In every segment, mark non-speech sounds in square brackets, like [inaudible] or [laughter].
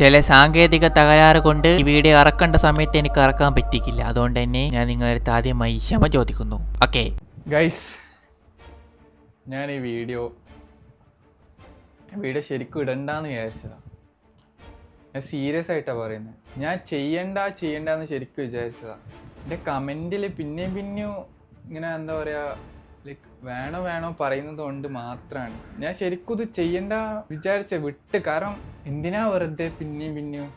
ചില സാങ്കേതിക തകരാറ് കൊണ്ട് ഈ വീഡിയോ ഇറക്കേണ്ട സമയത്ത് എനിക്ക് ഇറക്കാൻ പറ്റിക്കില്ല. അതുകൊണ്ട് തന്നെ ഞാൻ നിങ്ങളുടെ അടുത്ത് ആദ്യമായി ക്ഷമ ചോദിക്കുന്നു. ഓക്കെ ഗൈസ് ഞാൻ ഈ വീഡിയോ വീഡിയോ ശരിക്കും ഇടണ്ടെന്ന് വിചാരിച്ചതാണ് ഞാൻ സീരിയസ് ആയിട്ടാ പറയുന്നത് ഞാൻ ചെയ്യണ്ട ചെയ്യണ്ടെന്ന് ശരിക്കും വിചാരിച്ചതാണ് എന്റെ കമന്റിൽ പിന്നെയും പിന്നെയും ഇങ്ങനെ എന്താ പറയുക വേണോ വേണോ പറയുന്നത് കൊണ്ട് മാത്രമാണ് ഞാൻ ശരിക്കും ഇത് ചെയ്യണ്ട വിചാരിച്ച വിട്ട്. കാരണം എന്തിനാ വെറുതെ പിന്നെയും പിന്നെയും?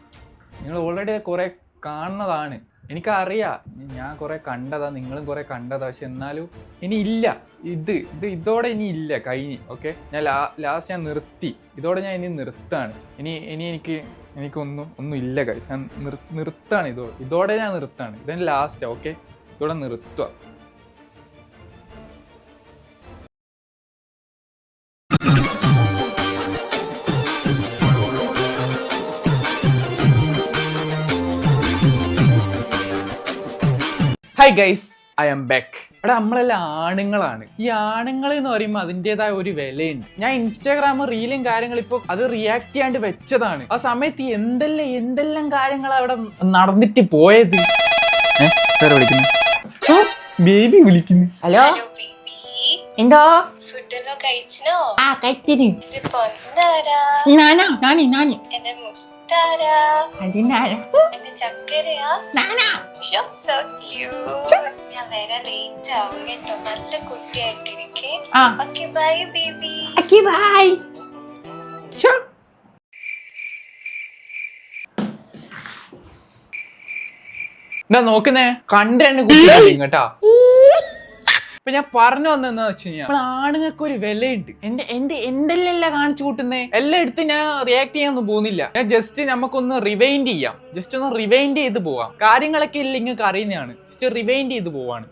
നിങ്ങൾ ഓൾറെഡി കുറേ കാണുന്നതാണ്. എനിക്കറിയാം. ഞാൻ കുറേ കണ്ടതാ. നിങ്ങളും കുറേ കണ്ടതാ. പക്ഷെ എന്നാലും ഇനി ഇല്ല. ഇത് ഇത് ഇതോടെ ഇനി ഇല്ല. കഴിഞ്ഞ്. ഓക്കെ? ഞാൻ ലാ ലാസ്റ്റ് ഞാൻ നിർത്തി. ഇതോടെ ഞാൻ ഇനി നിർത്താണ്. ഇനി ഇനി എനിക്ക് എനിക്കൊന്നും ഒന്നും ഇല്ല കൈസ് ഞാൻ നിർ നിർത്താണ് ഇതോ ഇതോടെ ഞാൻ നിർത്താണ്. ഇതെന്നെ ലാസ്റ്റ് ഓക്കെ? ഇതോടെ നിർത്തുക. Hi guys I'm back അവിടെ നമ്മളെല്ലാം ആണുങ്ങളാണ്. ഈ ആണുങ്ങൾ എന്ന് പറയുമ്പോൾ അതിന്റെതായ ഒരു വിലയുണ്ട്. ഞാൻ ഇൻസ്റ്റാഗ്രാം റീലും കാര്യങ്ങളും ഇപ്പോൾ അത് റിയാക്ട് ചെയ്യാണ്ട് വെച്ചതാണ്. ആ സമയത്ത് എന്തെല്ലാം എന്തെല്ലാം കാര്യങ്ങൾ അവിടെ നടന്നിട്ട് പോയത്? ബേബി വിളിക്കുന്നു. ഹലോ എന്തോ? ആ കഴിച്ചിന്. ഇത് പൊന്നാരാ? നാനാ നാനി എന്റെ ചക്കരയാ? നാനാ? So so cute. ഞാൻ വരെ ലേറ്റ് ആവും. കേട്ടോ നല്ല കുട്ടിയായിട്ടിരിക്കേ. ആ. Okay bye baby Okay, bye. Sure. എന്താ നോക്കുന്നേ കണ്ട് തന്നെ കുട്ടിയാണ് കേട്ടാ ഇപ്പൊ ഞാൻ പറഞ്ഞു വന്നെന്ന് വെച്ച് കഴിഞ്ഞാൽ നമ്മൾ ആണുങ്ങൾക്ക് ഒരു വിലയുണ്ട്. എന്റെ എന്റെ എന്തെല്ലാം കാണിച്ചു കൂട്ടുന്നേ? എല്ലാം എടുത്ത് ഞാൻ റിയാക്ട് ചെയ്യാനൊന്നും പോകുന്നില്ല. ഞാൻ ജസ്റ്റ് നമുക്കൊന്ന് റിവൈൻഡ് ചെയ്യാം. ജസ്റ്റ് ഒന്ന് റിവൈൻഡ് ചെയ്ത് പോവാം. കാര്യങ്ങളൊക്കെ ഇല്ല നിങ്ങൾക്ക് അറിയുന്നതാണ്. ജസ്റ്റ് റിവൈൻഡ് ചെയ്ത് പോവാണ്.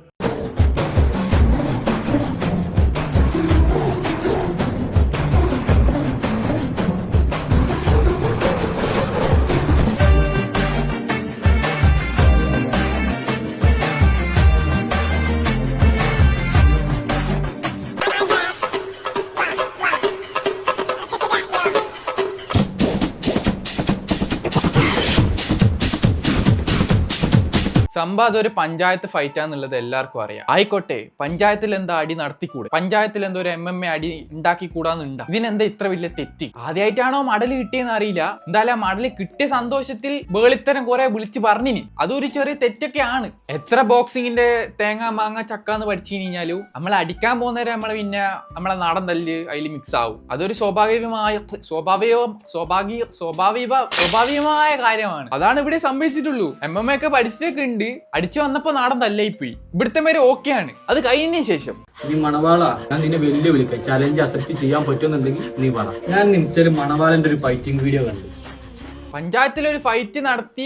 സംഭവം അതൊരു പഞ്ചായത്ത് ഫൈറ്റ് ആണെന്നുള്ളത് എല്ലാവർക്കും അറിയാം. ആയിക്കോട്ടെ പഞ്ചായത്തിൽ എന്താ അടി നടത്തിക്കൂടെ? പഞ്ചായത്തിൽ എന്തോ ഒരു എം എം എ അടി ഉണ്ടാക്കിക്കൂടാന്നുണ്ടാ? ഇതിനെന്താ ഇത്ര വലിയ തെറ്റി? ആദ്യമായിട്ടാണോ മടൽ കിട്ടിയെന്ന് അറിയില്ല. എന്തായാലും ആ മടൽ കിട്ടിയ സന്തോഷത്തിൽ വേളിത്തരം കുറെ വിളിച്ച് പറഞ്ഞിനി. അതൊരു ചെറിയ തെറ്റൊക്കെയാണ്. എത്ര ബോക്സിങ്ങിന്റെ തേങ്ങ മാങ്ങ ചക്ക എന്ന് പഠിച്ചു കഴിഞ്ഞാലും നമ്മൾ അടിക്കാൻ പോകുന്നവരെ നമ്മൾ പിന്നെ നമ്മളെ നാടൻ തല്ല് അതിൽ മിക്സ് ആവും. അതൊരു സ്വാഭാവികമായ സ്വാഭാവിക സ്വാഭാവിക സ്വാഭാവിക സ്വാഭാവികമായ കാര്യമാണ്. അതാണ് ഇവിടെ സംഭവിച്ചിട്ടുള്ളൂ. എം എം എ ഒക്കെ പഠിച്ചിട്ടൊക്കെ ഉണ്ട്. അടിച്ചു വന്നപ്പോ നാടൻ തല്ലായി പോയി ഇവിടുത്തെ പേര് ഓക്കെയാണ് അത് കഴിഞ്ഞ ശേഷം. നീ മണവാള ഞാൻ നിന്നെ വെല്ലുവിളിക്കാം. ചലഞ്ച് അക്സെപ്റ്റ് ചെയ്യാൻ പറ്റുമെന്നുണ്ടെങ്കിൽ നീ പറ. ഞാൻ ഇൻസ്റ്റയിൽ മണവാളന്റെ ഒരു ഫൈറ്റിംഗ് വീഡിയോ കണ്ടു. പഞ്ചായത്തിൽ ഒരു ഫൈറ്റ് നടത്തി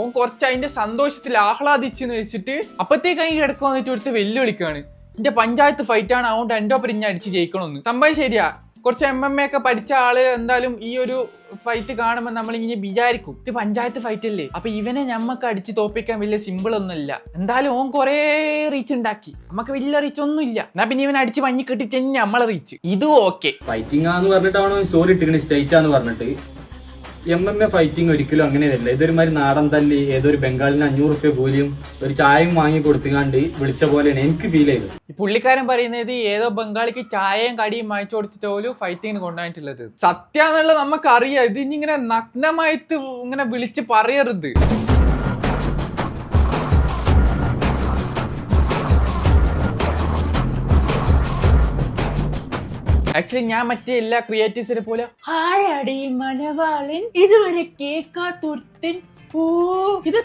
ഓൻ കുറച്ച് അതിന്റെ സന്തോഷത്തിൽ ആഹ്ലാദിച്ചെന്ന് വെച്ചിട്ട് അപ്പത്തേക്ക് അതിന് കിടക്കുക വന്നിട്ട് ഒരുത്ത് വെല്ലുവിളിക്കാണ്. എന്റെ പഞ്ചായത്ത് ഫൈറ്റ് ആണ്. അതുകൊണ്ട് എന്റെ ഒപ്പം ഇഞ്ഞ അടിച്ച് ജയിക്കണമെന്ന് സംഭവം ശരിയാ. കുറച്ച് എം എം എ ഒക്കെ പഠിച്ച ആൾ എന്തായാലും ഈ ഒരു ഫൈറ്റ് കാണുമ്പോൾ നമ്മൾ ഇങ്ങനെ വിചാരിക്കും ഇത് പഞ്ചായത്ത് ഫൈറ്റ് അല്ലേ? അപ്പൊ ഇവനെ ഞമ്മക്ക് അടിച്ച് തോപ്പിക്കാൻ വലിയ സിമ്പിൾ ഒന്നുമില്ല. എന്തായാലും ഓൻ കുറേ റീച്ച് ഉണ്ടാക്കി. നമുക്ക് വലിയ റീച്ച് ഒന്നും ഇല്ല എന്നാ പിന്നെ ഇവൻ അടിച്ച് മഞ്ഞ് കെട്ടിട്ട് തന്നെ നമ്മളെ റീച്ച് ഇതും ഓക്കെ ഫൈറ്റിംഗ് ആന്ന് പറഞ്ഞിട്ടാണോ സ്റ്റോറി ഇട്ടിരിക്കുന്നത് സ്റ്റേറ്റ് ആന്ന് പറഞ്ഞിട്ട്. എം എം എ ഫൈറ്റിംഗ് ഒരിക്കലും അങ്ങനെയല്ല. ഇതൊരുമാതിരി നാടൻ തല്ലി ഏതൊരു ബംഗാളിന് അഞ്ഞൂറ് റുപ്യ പോലും ഒരു ചായയും വാങ്ങി കൊടുത്തുകാണ്ട് വിളിച്ച പോലെയാണ് എനിക്ക് ഫീൽ ചെയ്തത്. പുള്ളിക്കാരൻ പറയുന്നത് ഏതോ ബംഗാളിക്ക് ചായയും കടിയും വാങ്ങിച്ചു കൊടുത്തിട്ട് പോലും ഫൈറ്റിങ്ങിന് കൊണ്ടുപോയിട്ടുള്ളത് സത്യാന്നുള്ളത് നമുക്കറിയാം. ഇങ്ങനെ നഗ്നമായിട്ട് ഇങ്ങനെ വിളിച്ച് പറയരുത്. ആക്ച്വലി ഞാൻ മറ്റേ എല്ലാ ക്രിയേറ്റീവ്സിനെ പോലെ ആരടി മലവാളൻ ഇതുവരെ കേക്കാത്തൊരുത്തൻ ഓ ഇല്ല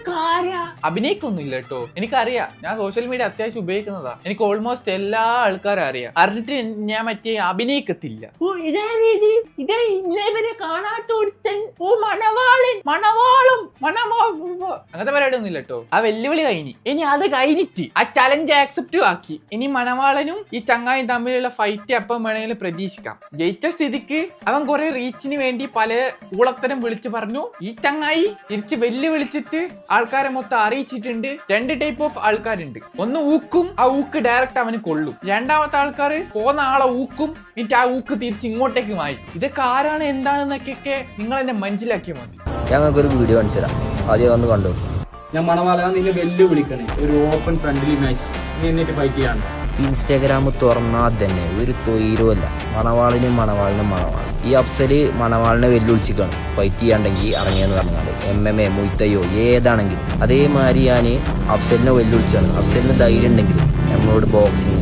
അഭിനയിക്കൊന്നുമില്ല കേട്ടോ എനിക്കറിയാം. ഞാൻ സോഷ്യൽ മീഡിയ അത്യാവശ്യം ഉപയോഗിക്കുന്നതാ. എനിക്ക് ഓൾമോസ്റ്റ് എല്ലാ ആൾക്കാരും അറിയാം. അറിഞ്ഞിട്ട് ഞാൻ മറ്റേ അഭിനയിക്കത്തില്ല. ഓ ഇതാ ഇത്? ഇതാ ഇന്നേവരെ കാണാത്ത ഒരുത്തൻ ഓ മണവാളൻ. മണവാളും. മണമാ അങ്ങനത്തെ പരിപാടി ഒന്നും ഇല്ല കേട്ടോ ആ വെല്ലുവിളി കഴിഞ്ഞു. ഇനി അത് കഴിഞ്ഞിട്ട് ആ ചലഞ്ച് ആക്സെപ്റ്റ് ആക്കി. ഇനി മണവാളനും ഈ ചങ്ങായും തമ്മിലുള്ള ഫൈറ്റ് അപ്പം വേണമെങ്കിലും പ്രതീക്ഷിക്കാം. ജയിച്ച സ്ഥിതിക്ക് അവൻ കുറെ റീച്ചിന് വേണ്ടി പല ഊളത്തരം വിളിച്ചു പറഞ്ഞു ഈ ചങ്ങായി തിരിച്ച് വെല്ലുവിളിച്ചിട്ട് ആൾക്കാരെ മൊത്തം അറിയിച്ചിട്ടുണ്ട്. രണ്ട് ടൈപ്പ് ഓഫ് ആൾക്കാരുണ്ട്. ഒന്ന് ഊക്കും ആ ഊക്ക് ഡയറക്റ്റ് അവന് കൊള്ളും. രണ്ടാമത്തെ ആൾക്കാർ പോന്ന ആളെ ഊക്കും എന്നിട്ട് ആ ഊക്ക് തിരിച്ച് ഇങ്ങോട്ടേക്ക് മാറി ഇതൊക്കെ ആരാണ് എന്താണെന്നൊക്കെ നിങ്ങൾ എന്നെ മനസ്സിലാക്കിയാൽ മതി ഞങ്ങൾക്കൊരു വീഡിയോ കാണിച്ചു തരാം. ആദ്യം വന്ന് കണ്ടു? ഞാൻ നിന്നെ വെല്ലുവിളിക്കണേ. ഒരു ഓപ്പൺ ഫ്രണ്ട്ലി മാച്ച് നീ എന്നിട്ട് ഫൈറ്റ് ചെയ്യാണ്ടോ ഇൻസ്റ്റാഗ്രാം തുറന്നാൽ തന്നെ ഒരു തൊയിലുമല്ല. മണവാളിനും മണവാളിനും മണവാളി ഈ അഫ്സൽ മണവാളിനെ വെല്ലുവിളിച്ചിക്കാണ്. ഫൈറ്റ് ചെയ്യാണ്ടെങ്കിൽ ഇറങ്ങിയെന്ന് പറഞ്ഞാൽ എം എം എ മുയ്ത്തയോ ഏതാണെങ്കിലും. അതേമാതിരി ഞാൻ അഫ്സലിനെ വെല്ലുവിളിച്ചാണ്. അഫ്സലിന് ധൈര്യം ഉണ്ടെങ്കിൽ നമ്മളോട് ബോക്സിങ്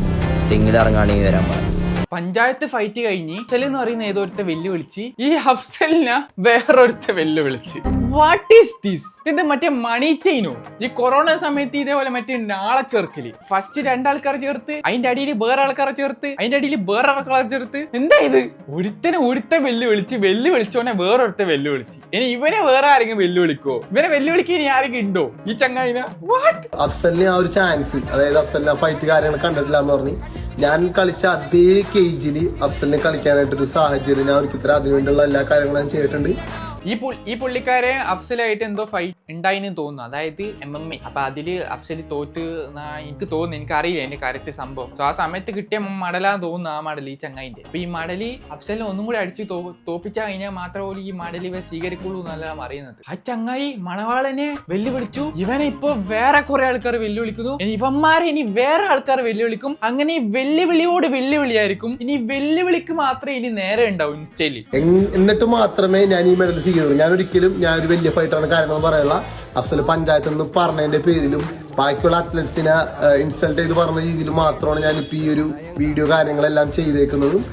തെങ്ങിലിറങ്ങാണെങ്കിൽ വരാൻ പറഞ്ഞു പഞ്ചായത്ത് ഫൈറ്റ് കഴിഞ്ഞ് അഫ്സൽ എന്ന് പറയുന്ന ഏതോരുത്തെ വെല്ലുവിളിച്ച് ഈ അഫ്സലിനെ വേറൊരുത്തെ വെല്ലുവിളിച്ച്. വാട്ട് ഈസ് ദിസ് ഇത് മറ്റേ മണി ചെയിനോ ഈ കൊറോണ സമയത്ത് ഇതേപോലെ മറ്റേ നാളെ ചേർക്കൽ. ഫസ്റ്റ് രണ്ടാൾക്കാർ ചേർത്ത് അതിന്റെ അടിയിൽ വേറെ ആൾക്കാരെ ചേർത്ത് അതിന്റെ അടിയിൽ വേറെ ആൾക്കാരെ ചേർത്ത്. എന്താ ഇത്? ഒരുത്തനെ ഒരുത്തെ വെല്ലുവിളിച്ച് വെല്ലുവിളിച്ചോനെ വേറൊരുത്തെ വെല്ലുവിളിച്ച്. ഇനി ഇവനെ വേറെ ആരെങ്കിലും വെല്ലുവിളിക്കോ? ഇവനെ വെല്ലുവിളിക്കാൻ ഇനി ആരെങ്കിലും ഉണ്ടോ? ഈ ചങ്ങായിനെ? ഞാൻ കളിച്ച അതേ കേജിൽ അഫ്സലിനെ കളിക്കാനായിട്ടൊരു സാഹചര്യം ഞാൻ ഒരുക്കി അതിനുവേണ്ടിയുള്ള എല്ലാ കാര്യങ്ങളും ഞാൻ ചെയ്തിട്ടുണ്ട്. ഈ ഈ പുള്ളിക്കാരെ അഫ്സലായിട്ട് എന്തോ ഫൈറ്റ് ഉണ്ടായിന്ന് തോന്നുന്നു. അതായത് എം എം എ അപ്പൊ അതിൽ അഫ്സൽ തോറ്റ് എനിക്ക് തോന്നുന്നു. എനിക്ക് അറിയില്ല എന്റെ കാര്യത്തിൽ സംഭവം. സോ ആ സമയത്ത് കിട്ടിയ മടലാന്ന് തോന്നുന്നു ആ മടൽ ഈ ചങ്ങായിന്റെ അപ്പൊ ഈ മടലി അഫ്സലിനെ ഒന്നും കൂടി അടിച്ച് തോ തോപ്പിച്ചാൽ കഴിഞ്ഞാൽ മാത്രമേ ഈ മടലി ഇവ സ്വീകരിക്കുള്ളൂ എന്നല്ല അറിയുന്നത് ആ ചങ്ങായി മണവാളനെ വെല്ലുവിളിച്ചു. ഇവനെ ഇപ്പൊ വേറെ കുറെ ആൾക്കാർ വെല്ലുവിളിക്കുന്നു. ഇനി ഇവന്മാരെ ഇനി വേറെ ആൾക്കാർ വെല്ലുവിളിക്കും. അങ്ങനെ ഈ വെല്ലുവിളിയോട് വെല്ലുവിളിയായിരിക്കും. ഇനി വെല്ലുവിളിക്ക് മാത്രമേ ഇനി നേരെ ഉണ്ടാവും ഇൻസ്റ്റയിൽ. എന്നിട്ട് മാത്രമേ ഞാൻ ഈ മെഡൽ സ്വീകരിക്കുള്ളൂ ഞാൻ ഒരിക്കലും ഞാൻ ഒരു വലിയ ഫൈറ്ററാണ് കാര്യങ്ങൾ പറയാനുള്ള അഫ്സൽ പഞ്ചായത്ത് നിന്ന് പറഞ്ഞതിന്റെ പേരിലും ബാക്കിയുള്ള അത്ലറ്റ്സിനെ ഇൻസൾട്ട് ചെയ്ത് പറഞ്ഞ രീതിയിൽ മാത്രമാണ് ഇപ്പൊ ഈ ഒരു വീഡിയോ കാര്യങ്ങളെല്ലാം ചെയ്തേക്കുന്നതും.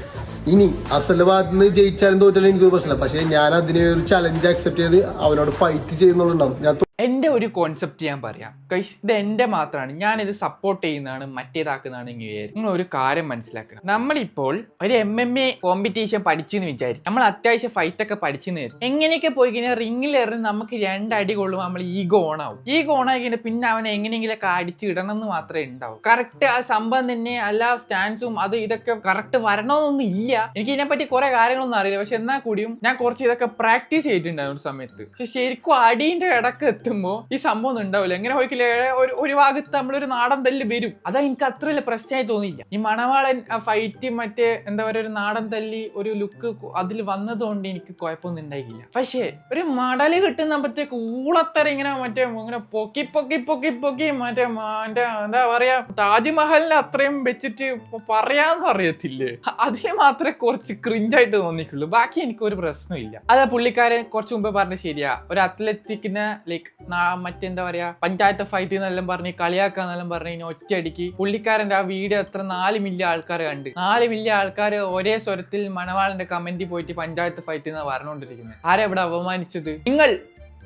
ഇനി അഫ്സലിന്റെ ഭാഗത്ത് ജയിച്ചാലും തോറ്റാലും എനിക്കൊരു പ്രശ്നമില്ല. പക്ഷേ ഞാൻ അതിനെ ഒരു ചലഞ്ച് അക്സെപ്റ്റ് ചെയ്ത് അവനോട് ഫൈറ്റ് ചെയ്യുന്നുണ്ടാവും ഞാൻ എന്റെ ഒരു കോൺസെപ്റ്റ് ഞാൻ പറയാം. കൈസ് ഇത് എന്റെ മാത്രമാണ്. ഞാനിത് സപ്പോർട്ട് ചെയ്യുന്നതാണ് മറ്റേതാക്കുന്നതാണ് ഇങ്ങനെ നിങ്ങൾ ഒരു കാര്യം മനസ്സിലാക്കണം. നമ്മളിപ്പോൾ ഒരു എം എം എ കോമ്പറ്റീഷൻ പഠിച്ചെന്ന് വിചാരിക്കും നമ്മൾ അത്യാവശ്യം ഫൈറ്റ് ഒക്കെ പഠിച്ചെന്ന് വരും എങ്ങനെയൊക്കെ പോയി കഴിഞ്ഞാൽ റിംഗിൽ എറിഞ്ഞ് നമുക്ക് രണ്ടടി കൊള്ളുമ്പോൾ നമ്മൾ ഈഗോ ഓണാവും ഈഗോ ഓണായി കഴിഞ്ഞാൽ പിന്നെ അവനെ എങ്ങനെയെങ്കിലൊക്കെ അടിച്ച് ഇടണം എന്ന് മാത്രമേ ഉണ്ടാവും. കറക്റ്റ് ആ സംഭവം തന്നെ എല്ലാ സ്റ്റാൻസും അത് ഇതൊക്കെ കറക്റ്റ് വരണമെന്നൊന്നും ഇല്ല. എനിക്ക് ഇതിനെപ്പറ്റി കുറെ കാര്യങ്ങളൊന്നും അറിയില്ല. പക്ഷെ എന്നാൽ കൂടിയും ഞാൻ കുറച്ച് ഇതൊക്കെ പ്രാക്ടീസ് ചെയ്തിട്ടുണ്ടായിരുന്നു സമയത്ത്. പക്ഷെ ശരിക്കും അടീന്റെ ഇടയ്ക്ക് എത്തുമ്പോൾ ഈ സംഭവം ഒന്നും ഉണ്ടാവില്ല. എങ്ങനെ പോയിക്കില്ല ഒരു ഒരു ഭാഗത്ത് നമ്മളൊരു നാടൻ തല്ല് വരും. അതാ എനിക്ക് അത്ര വലിയ പ്രശ്നമായി തോന്നിയില്ല. ഈ മണവാളൻ ഫൈറ്റ് മറ്റേ എന്താ പറയുക ഒരു നാടൻ തല്ലി ഒരു ലുക്ക് അതിൽ വന്നതുകൊണ്ട് എനിക്ക് കുഴപ്പമൊന്നും ഉണ്ടായില്ല പക്ഷേ ഒരു മടൽ കിട്ടുന്നപ്പോഴത്തേക്ക് ഊളത്തര ഇങ്ങനെ മറ്റേ ഇങ്ങനെ പൊക്കി പൊക്കി പൊക്കി പൊക്കി മറ്റേ മറ്റേ എന്താ പറയാ താജ്മഹലിനെ അത്രയും വെച്ചിട്ട് പറയാന്ന് അറിയത്തില്ലേ? അതിൽ മാത്രമേ കുറച്ച് ക്രിഞ്ചായിട്ട് തോന്നിക്കുള്ളൂ ബാക്കി എനിക്ക് ഒരു പ്രശ്നമില്ല അതാ പുള്ളിക്കാരൻ കുറച്ച് മുമ്പ് പറഞ്ഞ ശരിയാ. ഒരു അത്ലറ്റിക്കിനെ ലൈക്ക് മറ്റെന്താ പറയാ പഞ്ചായത്ത് ഫൈറ്റ് എന്നെല്ലാം പറഞ്ഞ് കളിയാക്കാന്നെല്ലാം പറഞ്ഞ് ഇനി ഒറ്റയടിക്ക് പുള്ളിക്കാരന്റെ ആ വീഡിയോ എത്ര നാല് മില്യൺ ആൾക്കാർ കണ്ട്. നാല് മില്യൺ ആൾക്കാർ ഒരേ സ്വരത്തിൽ മണവാളിന്റെ കമന്റിൽ പോയിട്ട് പഞ്ചായത്ത് ഫൈറ്റ് എന്നാ പറഞ്ഞുകൊണ്ടിരിക്കുന്നത് ആരാ ഇവിടെ അപമാനിച്ചത്? നിങ്ങൾ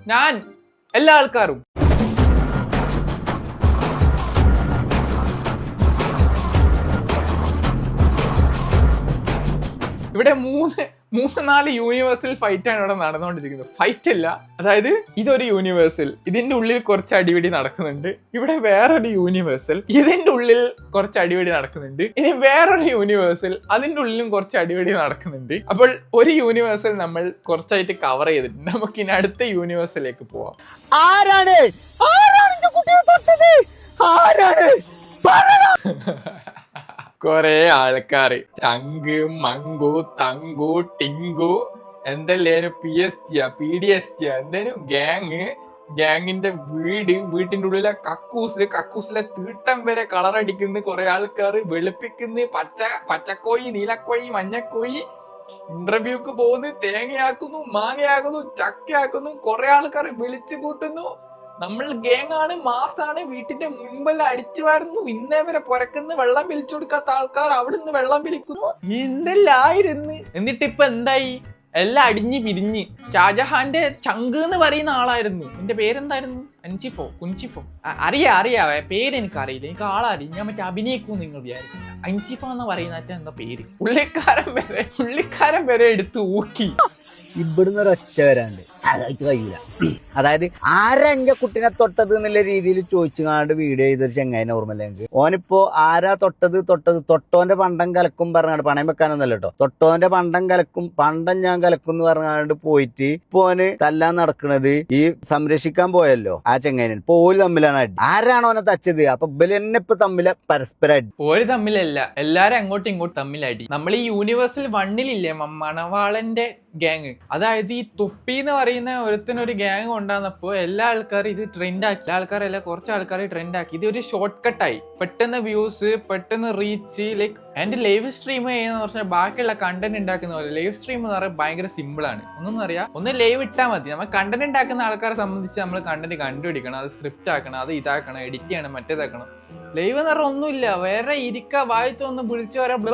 ഞാൻ എല്ലാ ആൾക്കാരും. ഇവിടെ മൂന്ന് മൂന്ന് നാല് യൂണിവേഴ്സിൽ ഫൈറ്റ് ആണ് ഇവിടെ നടന്നുകൊണ്ടിരിക്കുന്നത്. ഫൈറ്റ് അല്ല. അതായത് ഇതൊരു യൂണിവേഴ്സൽ ഇതിന്റെ ഉള്ളിൽ കുറച്ച് അടിപിടി നടക്കുന്നുണ്ട്. ഇവിടെ വേറൊരു യൂണിവേഴ്സൽ ഇതിന്റെ ഉള്ളിൽ കുറച്ച് അടിപിടി നടക്കുന്നുണ്ട്. ഇനി വേറൊരു യൂണിവേഴ്സിൽ അതിന്റെ ഉള്ളിലും കുറച്ച് അടിപിടി നടക്കുന്നുണ്ട്. അപ്പോൾ ഒരു യൂണിവേഴ്സൽ നമ്മൾ കുറച്ചായിട്ട് കവർ ചെയ്തിട്ടുണ്ട്. നമുക്ക് ഇനി അടുത്ത യൂണിവേഴ്സിലേക്ക് പോവാം. ആരാണ്? ആരാണ് ആരാണ്? [laughs] കൊറേ ആൾക്കാര്. ചങ്ക് മങ്കു തങ്കു ടിങ്കു എന്തെല്ലേനു പി എസ് ടിയാ പി ഡി എസ് ടിയാ എന്തേനു ഗ്യാങ് ഗ്യാങ്ങിന്റെ വീട് വീട്ടിന്റെ ഉള്ളിലെ കക്കൂസ് കക്കൂസിലെ തീട്ടം വരെ കളർ അടിക്കുന്ന കുറെ ആൾക്കാർ വെളുപ്പിക്കുന്ന പച്ച പച്ചക്കോയി നീലക്കോയി മഞ്ഞക്കോയി ഇന്റർവ്യൂക്ക് പോകുന്നു തേങ്ങയാക്കുന്നു മാങ്ങയാക്കുന്നു ചക്കയാക്കുന്നു കുറെ ആൾക്കാർ വിളിച്ചു കൂട്ടുന്നു നമ്മൾ ഗേങ് ആണ് മാസാണ് വീട്ടിന്റെ മുൻപിൽ അടിച്ചു വരുന്നു. ഇന്നേ വരെ പുരക്കുന്ന വെള്ളം പിരിച്ചു കൊടുക്കാത്ത ആൾക്കാർ അവിടുന്ന് വെള്ളം പിരിക്കുന്നു എന്തെല്ലായിരുന്നു എന്നിട്ട് ഇപ്പൊ എന്തായി? എല്ലാം അടിഞ്ഞ് പിരിഞ്ഞ്. ഷാജഹാന്റെ ചങ്ക് എന്ന് പറയുന്ന ആളായിരുന്നു. എന്റെ പേരെന്തായിരുന്നു? അൻചിഫോ കുഞ്ചിഫോ അറിയാ അറിയാ. പേര് എനിക്ക് അറിയില്ല എനിക്ക് ആളറിയും ഞാൻ മറ്റേ അഭിനയിക്കും നിങ്ങൾ വിചാരിക്കും അൻചിഫ എന്ന് പറയുന്ന എന്താ പേര്? പുള്ളിക്കാരൻ വരെ പുള്ളിക്കാരൻ വരെ എടുത്ത് ഊക്കി. ഇവിടുന്ന് ഒരൊറ്റ വരാണ്ട് അതായിട്ട് കഴിയില്ല. അതായത് ആരാ കുട്ടിനെ തൊട്ടത് എന്നുള്ള രീതിയിൽ ചോദിച്ചുകാണ്ട് വീഡിയോ ചെയ്തൊരു ചെങ്ങായിനെ ഓർമ്മയില്ലെങ്കിൽ ഓനിപ്പോ ആരാ തൊട്ടത് തൊട്ടത്? തൊട്ടോന്റെ പണ്ടം കലക്കും പറഞ്ഞാണ്ട് പണയം വെക്കാനൊന്നല്ല കേട്ടോ തൊട്ടോന്റെ പണ്ടം കലക്കും പണ്ടം ഞാൻ കലക്കും എന്ന് പറഞ്ഞാണ്ട് പോയിട്ട് ഇപ്പൊ ഓന് തല്ലാൻ നടക്കുന്നത് ഈ സംരക്ഷിക്കാൻ പോയല്ലോ ആ ചെങ്ങായിനെ. ഇപ്പൊ തമ്മിലാണ് അടി. ആരാണ് ഓനെ തച്ചത്? അപ്പൊ ഇബൽ തന്നെ ഇപ്പൊ തമ്മില പരസ്പരം അടി. ഒരു തമ്മിലല്ല എല്ലാരും അങ്ങോട്ടും ഇങ്ങോട്ടും തമ്മിലടി നമ്മൾ ഈ യൂണിവേഴ്സൽ വണ്ണിലില്ലേ മണവാളന്റെ ഗ്യാങ് അതായത് ഈ തൊപ്പി എന്ന് പറയുന്ന ഒരുത്തിനൊരു ഗ്യാങ് കൊണ്ടുവന്നപ്പോ എല്ലാ ആൾക്കാരും ഇത് ട്രെൻഡ് ആക്കി. എല്ലാ ആൾക്കാരല്ല കുറച്ച് ആൾക്കാർ ട്രെൻഡ് ആക്കി. ഇത് ഒരു ഷോർട്ട് കട്ടായി പെട്ടെന്ന് വ്യൂസ് പെട്ടെന്ന് റീച്ച് ലൈക്ക് എന്റെ ലൈവ് സ്ട്രീം ചെയ്യുന്ന പറഞ്ഞാൽ ബാക്കിയുള്ള കണ്ടന്റ് ഉണ്ടാക്കുന്ന പോലെ. ലൈവ് സ്ട്രീം എന്ന് പറയുന്നത് ഭയങ്കര സിമ്പിൾ ആണ്. ഒന്നും അറിയാം? ഒന്ന് ലൈവ് ഇട്ടാൽ മതി. നമ്മൾ കണ്ടന്റ് ഉണ്ടാക്കുന്ന ആൾക്കാരെ സംബന്ധിച്ച് നമ്മൾ കണ്ടന്റ് കണ്ടുപിടിക്കണം. അത് സ്ക്രിപ്റ്റ് ആക്കണം അത് ഇതാക്കണം എഡിറ്റ് ചെയ്യണം മറ്റേതാക്കണം. ലൈവ് എന്ന് പറഞ്ഞാൽ ഒന്നുമില്ല. വേറെ ഇരിക്ക വായിച്ചു ഒന്ന് വിളിച്ചു വരാം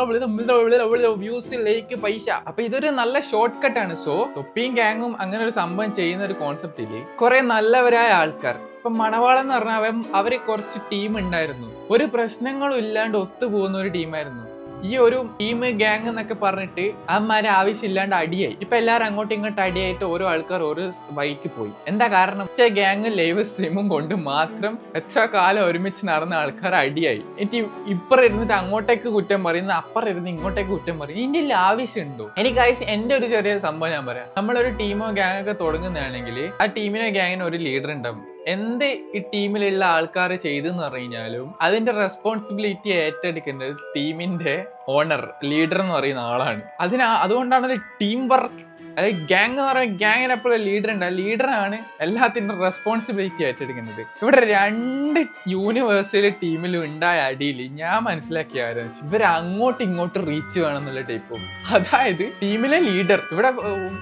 വ്യൂസ് ലൈക്ക് പൈസ. അപ്പൊ ഇതൊരു നല്ല ഷോർട്ട് കട്ട് ആണ്. സോ തൊപ്പിയും ഗാങ്ങും അങ്ങനെ ഒരു സംഭവം ചെയ്യുന്ന ഒരു കോൺസെപ്റ്റ് ഇല്ലേ? കുറെ നല്ലവരായ ആൾക്കാർ. ഇപ്പൊ മണവാളം എന്ന് പറഞ്ഞാൽ അവൻ അവർ കുറച്ച് ടീം ഉണ്ടായിരുന്നു. ഒരു പ്രശ്നങ്ങളും ഇല്ലാണ്ട് ഒത്തുപോകുന്ന ഒരു ടീമായിരുന്നു ഈ ഒരു ടീം ഗ്യാങ് എന്നൊക്കെ പറഞ്ഞിട്ട് അമ്മമാരെ ആവശ്യമില്ലാണ്ട് അടിയായി. ഇപ്പൊ എല്ലാരും അങ്ങോട്ടും ഇങ്ങോട്ടും അടിയായിട്ട് ഓരോ ആൾക്കാർ ഓരോ വഴിക്ക് പോയി. എന്താ കാരണം? ഒറ്റ ഗ്യാങ് ലൈവ് സ്ട്രീമും കൊണ്ട് മാത്രം എത്ര കാലം ഒരുമിച്ച് നടന്ന ആൾക്കാർ അടിയായി. എനിക്ക് ഇപ്പറ ഇരുന്നിട്ട് അങ്ങോട്ടേക്ക് കുറ്റം പറയുന്നത് അപ്പുറം ഇരുന്ന് ഇങ്ങോട്ടേക്ക് കുറ്റം പറയും ഇതിന്റെ ആവശ്യമുണ്ടോ? എനിക്ക് ആവശ്യം എന്റെ ഒരു ചെറിയ സംഭവം ഞാൻ പറയാം. നമ്മളൊരു ടീമോ ഗ്യാങ് ഒക്കെ തുടങ്ങുന്നതാണെങ്കിൽ ആ ടീമിനോ ഗ്യാങ്ങിനോ ഒരു ലീഡർ ഉണ്ടാവും. എന്ത് ഈ ടീമിലുള്ള ആൾക്കാർ ചെയ്തെന്ന് പറഞ്ഞു കഴിഞ്ഞാലും അതിന്റെ റെസ്പോൺസിബിലിറ്റി ഏറ്റെടുക്കുന്നത് ടീമിന്റെ ഓണർ ലീഡർ എന്ന് പറയുന്ന ആളാണ്. അതിനാ അതുകൊണ്ടാണ് ടീം വർക്ക് അതായത് ഗ്യാങ് എന്ന് പറയുമ്പോൾ ഗ്യാങ്ങിന് എപ്പോഴും ലീഡർ ഉണ്ട്. ആ ലീഡറാണ് എല്ലാത്തിന്റെ റെസ്പോൺസിബിലിറ്റി ഏറ്റെടുക്കുന്നത്. ഇവിടെ രണ്ട് യൂണിവേഴ്സിലെ ടീമിലും ഉണ്ടായ അടിയിൽ ഞാൻ മനസ്സിലാക്കിയ കാര്യം ഇവർ അങ്ങോട്ടും ഇങ്ങോട്ടും റീച്ച് വേണം എന്നുള്ള ടൈപ്പ് അതായത് ടീമിലെ ലീഡർ ഇവിടെ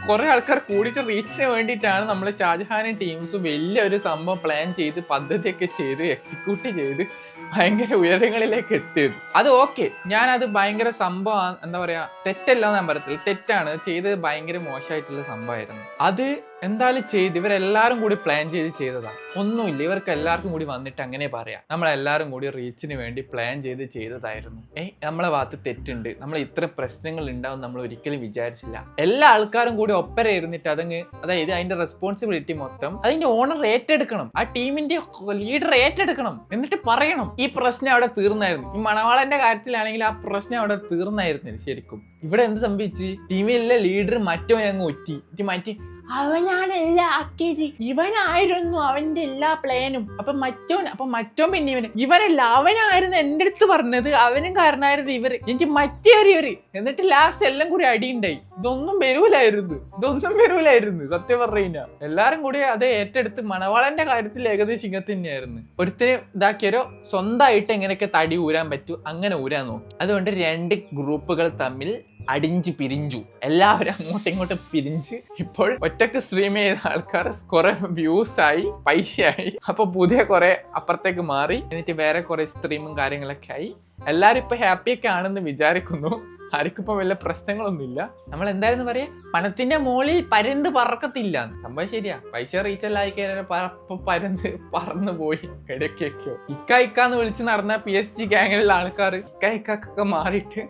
കുറെ ആൾക്കാർ കൂടിയിട്ട് റീച്ചിന് വേണ്ടിയിട്ടാണ് നമ്മൾ ഷാജഹാനും ടീംസും വലിയൊരു സംഭവം പ്ലാൻ ചെയ്ത് പദ്ധതിയൊക്കെ ചെയ്ത് എക്സിക്യൂട്ട് ചെയ്ത് ഭയങ്കര ഉയരങ്ങളിലേക്ക് എത്തിയത്. അത് ഓക്കെ ഞാനത് ഭയങ്കര സംഭവം എന്താ പറയാ തെറ്റല്ല ഞാൻ പറയത്തില്ല. തെറ്റാണ്. ചെയ്തത് ഭയങ്കര മോശമായിട്ടുള്ള സംഭവമായിരുന്നു. അത് എന്തായാലും ചെയ്ത് ഇവരെല്ലാരും കൂടി പ്ലാൻ ചെയ്ത് ചെയ്തതാ. ഒന്നുമില്ല ഇവർക്ക് എല്ലാവർക്കും കൂടി വന്നിട്ട് അങ്ങനെ പറയാം. നമ്മളെല്ലാരും കൂടി റീച്ചിന് വേണ്ടി പ്ലാൻ ചെയ്ത് ചെയ്തതായിരുന്നു. ഏയ് നമ്മളെ ഭാഗത്ത് തെറ്റുണ്ട്. നമ്മൾ ഇത്ര പ്രശ്നങ്ങൾ ഉണ്ടാവും നമ്മൾ ഒരിക്കലും വിചാരിച്ചില്ല. എല്ലാ ആൾക്കാരും കൂടി ഒപ്പര ഇരുന്നിട്ട് അതങ്ങ് അതായത് അതിന്റെ റെസ്പോൺസിബിലിറ്റി മൊത്തം അതിന്റെ ഓണർ ഏറ്റെടുക്കണം. ആ ടീമിന്റെ ലീഡർ ഏറ്റെടുക്കണം. എന്നിട്ട് പറയണം. ഈ പ്രശ്നം അവിടെ തീർന്നായിരുന്നു. ഈ മണവാളന്റെ കാര്യത്തിലാണെങ്കിൽ ആ പ്രശ്നം അവിടെ തീർന്നായിരുന്നു ശരിക്കും. ഇവിടെ എന്ത് സംഭവിച്ച്? ടീമിലെ ലീഡർ മറ്റോ അങ്ങ് ഒറ്റി മാറ്റി. അവനാണ് എല്ലാം ആക്കിയത്. ഇവനായിരുന്നു അവന്റെ എല്ലാ പ്ലാനും അപ്പൊ മറ്റോൻ അപ്പൊ മറ്റോൻ പിന്നെ ഇവന്. ഇവരല്ല അവനായിരുന്നു എന്റെ അടുത്ത് പറഞ്ഞത്. അവനും കാരണമായിരുന്നു ഇവർ. എനിക്ക് മറ്റേറി ഇവർ എന്നിട്ട് ലാസ്റ്റ് എല്ലാം കൂടി അടിയുണ്ടായി ഇതൊന്നും വരൂലായിരുന്നു. ഇതൊന്നും വരൂലായിരുന്നു സത്യം പറഞ്ഞു എല്ലാരും കൂടി അത് ഏറ്റെടുത്ത് മണവാളന്റെ കാര്യത്തിൽ ഏകദേശം ഇങ്ങനെ തന്നെയായിരുന്നു. ഒരുത്തിന് ഇതാക്കിയൊരു സ്വന്തമായിട്ട് എങ്ങനെയൊക്കെ തടി ഊരാൻ പറ്റൂ അങ്ങനെ ഊരാൻ നോക്കി. അതുകൊണ്ട് രണ്ട് ഗ്രൂപ്പുകൾ തമ്മിൽ അടിഞ്ച് പിരിഞ്ചു എല്ലാവരും അങ്ങോട്ടും ഇങ്ങോട്ടും പിരിഞ്ച് ഇപ്പോൾ ഒറ്റയ്ക്ക് സ്ട്രീം ചെയ്ത ആൾക്കാർ കുറെ വ്യൂസ് ആയി പൈസയായി. അപ്പൊ പുതിയ കുറെ അപ്പുറത്തേക്ക് മാറി എന്നിട്ട് വേറെ കുറെ സ്ട്രീമും കാര്യങ്ങളൊക്കെ ആയി. എല്ലാരും ഇപ്പൊ ഹാപ്പിയൊക്കെ ആണെന്ന് വിചാരിക്കുന്നു. ആർക്കിപ്പോ ഇപ്പൊ വല്ല പ്രശ്നങ്ങളൊന്നുമില്ല. നമ്മൾ എന്തായിരുന്നു പറയാ? പണത്തിന്റെ മുകളിൽ പരന്ത് പറക്കത്തില്ല. സംഭവം ശരിയാ. പൈസ റീച്ചെല്ലാം ആയി കഴിഞ്ഞാൽ പരന്ത് പറന്നു പോയി. ഇടയ്ക്കൊക്കെയോ. ഇക്ക ഇക്കാന്ന് വിളിച്ച് നടന്ന പി എസ് ജി ഗാങ്ങിലുള്ള ആൾക്കാർ ഇക്ക ഇക്കൊക്കെ മാറിയിട്ട്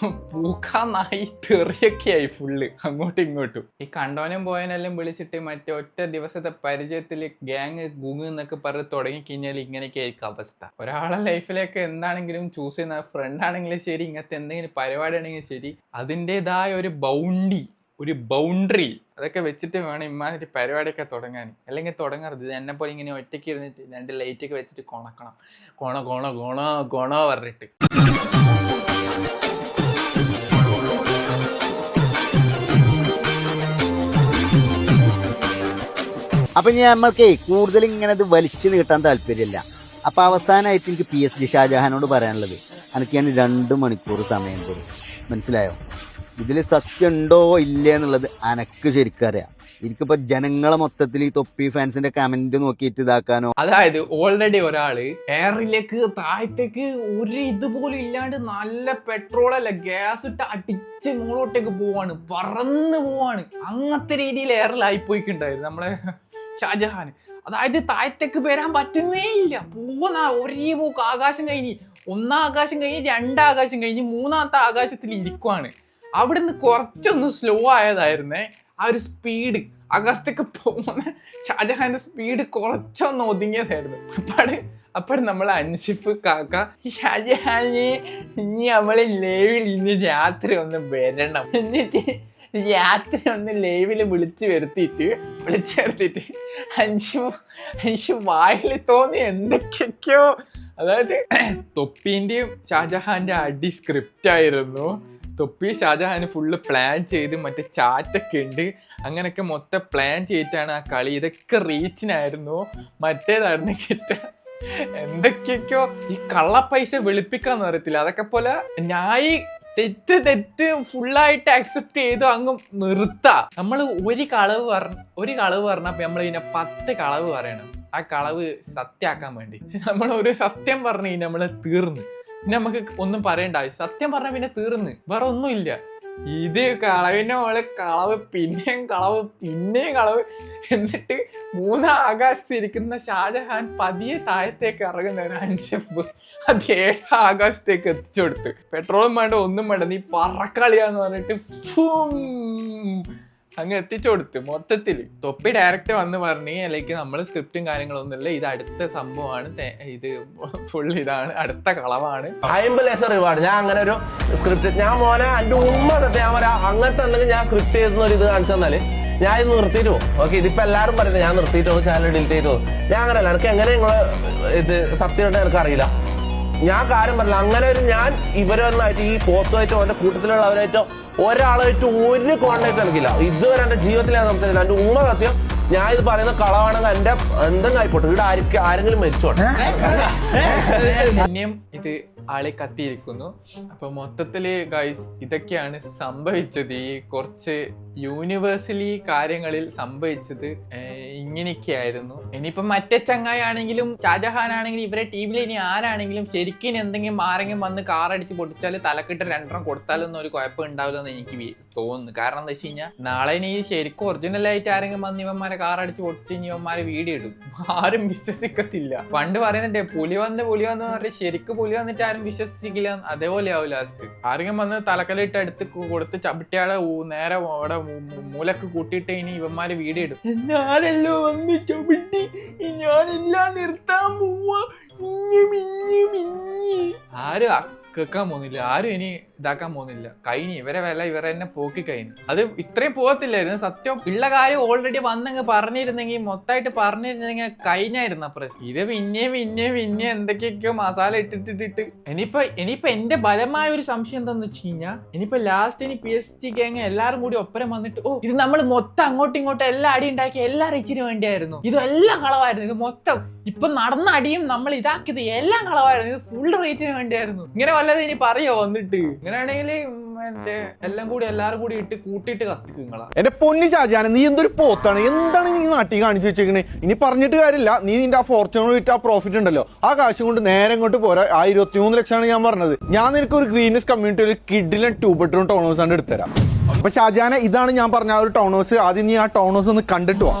പൂക്കാന്നായി തെറിയൊക്കെയായി ഫുള്ള് അങ്ങോട്ടും ഇങ്ങോട്ടും. ഈ കണ്ടോനും പോയനെല്ലാം വിളിച്ചിട്ട് മറ്റേ ഒറ്റ ദിവസത്തെ പരിചയത്തിൽ ഗ്യാങ് ഗുങ് എന്നൊക്കെ പറഞ്ഞ് തുടങ്ങി കഴിഞ്ഞാൽ ഇങ്ങനെയൊക്കെ ആയിരിക്കും അവസ്ഥ. ഒരാളെ ലൈഫിലേക്ക് എന്താണെങ്കിലും ചൂസ് ചെയ്യുന്ന ഫ്രണ്ട് ആണെങ്കിലും ശരി ഇങ്ങനത്തെ എന്തെങ്കിലും പരിപാടി ആണെങ്കിലും ശരി അതിന്റെതായ ഒരു ബൗണ്ടി ഒരു ബൗണ്ടറി അതൊക്കെ വെച്ചിട്ട് വേണം ഇമാതിരി പരിപാടിയൊക്കെ തുടങ്ങാൻ അല്ലെങ്കിൽ തുടങ്ങരുത്. എന്നെ പോലെ ഇങ്ങനെ ഒറ്റയ്ക്ക് ഇരുന്നിട്ട് രണ്ട് ലൈറ്റൊക്കെ വെച്ചിട്ട് കൊണക്കണം. കൊണ കൊണ കൊണ കൊണ പറഞ്ഞിട്ട്. അപ്പൊ നമ്മൾക്ക് കൂടുതൽ ഇങ്ങനെ വലിച്ചു നീട്ടാൻ താല്പര്യമില്ല. അപ്പൊ അവസാനമായിട്ട് എനിക്ക് പി എസ് ജി ഷാജഹാനോട് പറയാനുള്ളത്. എനിക്ക് ഞാൻ രണ്ട് മണിക്കൂർ സമയം തരും. മനസ്സിലായോ? ഇതിൽ സത്യം ഉണ്ടോ ഇല്ലേ എന്നുള്ളത് അനക്ക് ശരിക്കും അറിയാം. എനിക്കിപ്പോ ജനങ്ങളെ മൊത്തത്തിൽ ഈ തൊപ്പി ഫാൻസിന്റെ കമന്റ് നോക്കിയിട്ട് ഇതാക്കാനോ? അതായത് ഓൾറെഡി ഒരാൾ എയറിലേക്ക് താഴത്തേക്ക് ഒരു ഇതുപോലും ഇല്ലാണ്ട് നല്ല പെട്രോൾ അല്ല ഗ്യാസ് ഇട്ട് അടിച്ച് മുകളോട്ടേക്ക് പോവാണ് പറന്ന് പോവാണ്. അങ്ങനത്തെ രീതിയിൽ എയറിലായി പോയിക്കുണ്ടായിരുന്നു നമ്മളെ. ഷാജഹാൻ അതായത് താഴത്തേക്ക് വരാൻ പറ്റുന്നേ ഇല്ല പോകുന്ന ഒരേ പോക്ക്. ആകാശം കഴിഞ്ഞ് ഒന്നാം ആകാശം കഴിഞ്ഞ് രണ്ടാം ആകാശം കഴിഞ്ഞ് മൂന്നാമത്തെ ആകാശത്തിൽ ഇരിക്കുവാണ്. അവിടുന്ന് കുറച്ചൊന്ന് സ്ലോ ആയതായിരുന്നേ ആ ഒരു സ്പീഡ് ആകാശത്തേക്ക് പോകുന്ന ഷാജഹാന്റെ സ്പീഡ് കുറച്ചൊന്ന് ഒതുങ്ങിയതായിരുന്നു. അപ്പാട് അപ്പോൾ നമ്മൾ അൻസിഫ് കാക്ക ഷാജഹാനെ ഇനി നമ്മളെ ലേവിൽ ഇനി രാത്രി ഒന്ന് വരണം. എന്നിട്ട് രാത്രി ഒന്ന് ലൈവിൽ വിളിച്ചു വരുത്തിയിട്ട് വിളിച്ചു വരുത്തിയിട്ട് അഞ്ചു അഞ്ചു വായിൽ തോന്നി എന്തൊക്കെയൊക്കെയോ. അതായത് തൊപ്പീന്റെയും ഷാജഹാന്റെ അടി സ്ക്രിപ്റ്റ് ആയിരുന്നു. തൊപ്പി ഷാജഹാൻ ഫുള്ള് പ്ലാൻ ചെയ്ത് മറ്റേ ചാറ്റൊക്കെ ഉണ്ട്. അങ്ങനെയൊക്കെ മൊത്തം പ്ലാൻ ചെയ്തിട്ടാണ് ആ കളി. ഇതൊക്കെ റീച്ചിനായിരുന്നു മറ്റേതായിരുന്നു കിട്ടുക എന്തൊക്കെയൊക്കെയോ ഈ പൈസ വെളുപ്പിക്കാന്ന് പറയത്തില്ല അതൊക്കെ പോലെ ഞായി തെറ്റ് തെറ്റ് ഫുള്ളായിട്ട് അക്സെപ്റ്റ് ചെയ്ത് അങ്ങ് നിർത്താ. നമ്മൾ ഒരു കളവ് പറഞ്ഞ ഒരു കളവ് പറഞ്ഞപ്പോ നമ്മൾ ഇതിനെ പത്ത് കളവ് പറയണം. ആ കളവ് സത്യാക്കാൻ വേണ്ടി. [laughs] നമ്മൾ ഒരു സത്യം പറഞ്ഞു കഴിഞ്ഞാൽ നമ്മൾ തീർന്ന്. പിന്നെ നമുക്ക് ഒന്നും പറയണ്ട ആവശ്യം. സത്യം പറഞ്ഞാൽ പിന്നെ തീർന്ന്. വേറെ ഒന്നുമില്ല. ഇത് കളവിന്റെ മോൾ കളവ് പിന്നെയും കളവ് പിന്നെയും കളവ്. എന്നിട്ട് മൂന്നാം ആകാശത്ത് ഇരിക്കുന്ന ഷാജഹാൻ പതിയെ താഴത്തേക്ക് ഇറങ്ങുന്ന ഒരു അഞ്ചപ്പ് അത് ഏഴാം ആകാശത്തേക്ക് എത്തിച്ചു കൊടുത്ത്. പെട്രോളും വേണ്ട ഒന്നും വേണ്ട നീ പറക്കളിയാന്ന് പറഞ്ഞിട്ട് ഫും അങ്ങ് എത്തിച്ചു മൊത്തത്തിൽ തൊപ്പി ഡയറക്റ്റ് വന്ന് പറഞ്ഞ് ലൈക്ക് നമ്മൾ സ്ക്രിപ്റ്റും കാര്യങ്ങളൊന്നുമില്ല ഇത് അടുത്ത സംഭവമാണ്. ഇത് ഫുൾ ഇതാണ്. അടുത്ത കളവാണ്. റിവാർഡ് ഞാൻ അങ്ങനെ ഒരു സ്ക്രിപ്റ്റ് ഞാൻ മോനെ എന്റെ ഉമ്മ സത്യം ഞാൻ അങ്ങനത്തെ എന്തെങ്കിലും ഞാൻ സ്ക്രിപ്റ്റ് ചെയ്തെന്ന് ഒരു ഇത് കാണിച്ചു തന്നാൽ ഞാൻ ഇത് നിർത്തിയിട്ട് ഓക്കെ ഇതിപ്പോ എല്ലാരും പറയുന്നത് ഞാൻ നിർത്തിയിട്ട് ചാനൽ ഡിലീറ്റ് ചെയ്ത് ഞാൻ അങ്ങനെയല്ല എനിക്ക് എങ്ങനെ നിങ്ങൾ ഇത് സത്യമായിട്ട് എനിക്ക് അറിയില്ല. ഞാൻ കാര്യം പറഞ്ഞില്ല. അങ്ങനെ ഒരു ഞാൻ ഇവരൊന്നായിട്ട് ഈ പോത്തുമായിട്ടോ എന്റെ കൂട്ടത്തിലുള്ളവരായിട്ടോ ഒരാളായിട്ട് ഒരു കോണ്ടാക്ട് എനിക്കില്ല. ഇതുവരെ എന്റെ ജീവിതത്തിൽ ഞാൻ സംസാരിച്ചില്ല എന്റെ ഉമ്മ സത്യം ഞാൻ ഇത് പറയുന്ന കളവാണെങ്കിൽ എന്റെ എന്തെങ്കിലും ആയിപ്പോട്ടെ ഇവിടെ ആരെങ്കിലും മരിച്ചോട്ടെ. ഇത് ആളെ കത്തിയിരിക്കുന്നു. അപ്പൊ മൊത്തത്തിൽ ഗൈസ് ഇതൊക്കെയാണ് സംഭവിച്ചത്. ഈ കുറച്ച് യൂണിവേഴ്സലി കാര്യങ്ങളിൽ സംഭവിച്ചത് ഇങ്ങനെയൊക്കെയായിരുന്നു. ഇനിയിപ്പം മറ്റേ ചങ്ങായി ആണെങ്കിലും ഷാജഹാൻ ആണെങ്കിലും ഇവരെ ടീമിൽ ഇനി ആരാണെങ്കിലും ശരിക്കും എന്തെങ്കിലും ആരെങ്കിലും വന്ന് കാറടിച്ച് പൊട്ടിച്ചാൽ തലക്കിട്ട് രണ്ടെണ്ണം കൊടുത്താലൊന്നും ഒരു കുഴപ്പം ഉണ്ടാവില്ലെന്ന് എനിക്ക് തോന്നുന്നു. കാരണം എന്താ വെച്ച് കഴിഞ്ഞാൽ നാളെ ഇനി ശരിക്കും ഒറിജിനൽ ആയിട്ട് ആരെങ്കിലും വന്ന് ഇവന്മാരെ കാറടിച്ച് പൊട്ടിച്ച് കഴിഞ്ഞാൽ ഇവന്മാരെ വീഡിയോ ഇടും. ആരും വിശ്വസിക്കത്തില്ല. പണ്ട് പറയുന്നുണ്ട് പുലി വന്ന് പുലി വന്ന് പറഞ്ഞിട്ട് ശരിക്കും പുലി വന്നിട്ട് ആരും വിശ്വസിക്കില്ല അതേപോലെ ആവും ലാസ്റ്റ് ആരെങ്കിലും വന്ന് തലക്കലിട്ട് എടുത്ത് കൊടുത്ത് ചവിട്ടിയാടെ നേരെ അവിടെ മൂലക്ക് കൂട്ടിയിട്ട് ഇനി ഇവന്മാര് വീട് ഇടും. ഞാനല്ലോ വന്ന് ചവിട്ടി. ഞാനെല്ലാം നിർത്താൻ പോവാ. ആരും കേൾക്കാൻ പോകുന്നില്ല. ആരും ഇനി ഇതാക്കാൻ പോകുന്നില്ല. കഴിഞ്ഞു ഇവരെ വില ഇവരെ തന്നെ പോക്കി കഴിഞ്ഞു. അത് ഇത്രയും പോകത്തില്ലായിരുന്നു. സത്യം ഉള്ള കാര്യം ഓൾറെഡി വന്നങ്ങ് പറഞ്ഞിരുന്നെങ്കിൽ മൊത്തമായിട്ട് പറഞ്ഞിരുന്നെങ്കിൽ കഴിഞ്ഞായിരുന്നു ആ പ്രശ്നം. ഇത് പിന്നെയും പിന്നെയും പിന്നെ എന്തൊക്കെയൊക്കെയോ മസാല ഇട്ടിട്ടിട്ടിട്ട്. ഇനിയിപ്പോ ഇനിയിപ്പോ എന്റെ ബലമായ ഒരു സംശയം എന്താന്ന് വെച്ച് കഴിഞ്ഞാൽ ഇനിയിപ്പോ ലാസ്റ്റ് ഇനി പി എസ് ടി ഗ്യാങ് എല്ലാവരും കൂടി ഒപ്പരം വന്നിട്ട് ഓ ഇത് നമ്മൾ മൊത്തം അങ്ങോട്ടും ഇങ്ങോട്ടും എല്ലാ അടി ഉണ്ടാക്കി എല്ലാ റിച്ചിന് വേണ്ടിയായിരുന്നു. ഇതെല്ലാം കളവായിരുന്നു. ഇത് മൊത്തം ഇപ്പൊ നടന്ന അടിയും നമ്മൾ ഇതാക്കിയത് എല്ലാം കളവായിരുന്നു. ഇത് ഫുൾ റേറ്റിന് വേണ്ടിയായിരുന്നു. ഇങ്ങനെ വല്ലതും ഇനി പറയോ വന്നിട്ട്? ഇങ്ങനെയാണെങ്കിൽ മറ്റേ എല്ലാം കൂടി എല്ലാരും കൂടി ഇട്ട് കൂട്ടിയിട്ട് കത്തിക്കും നിങ്ങളാ. എന്റെ പൊന്നി ചാച്ചാന നീ എന്തൊരു പോത്താണ്? എന്താണ് നീ നാട്ടിൽ കാണിച്ചു വെച്ചേക്കണേ? ഇനി പറഞ്ഞിട്ട് കാര്യമില്ല. നീ നിന്റെ ആ ഫോർച്യൂണർ വിറ്റ് ആ പ്രോഫിറ്റ് ഉണ്ടല്ലോ. ആ കാശ് കൊണ്ട് നേരെ ഇങ്ങോട്ട് പോരാ. ആ ഇരുപത്തി മൂന്ന് ലക്ഷമാണ് ഞാൻ പറഞ്ഞത്. ഞാൻ നിനക്ക് ഒരു ഗ്രീനസ് കമ്മ്യൂണിറ്റി ഒരു കിഡിലും ടൂ ബെഡ്റൂം ടൗൺ ഹൗസ് ആണ് എടുത്തുതരാം. അപ്പൊ ഷാജാന ഇതാണ് ഞാൻ പറഞ്ഞ ആ ഒരു ടൗൺ ഹൗസ് ആദ്യം നീ ആ ടൗൺ ഹൗസ് ഒന്ന് കണ്ടിട്ട് വാ.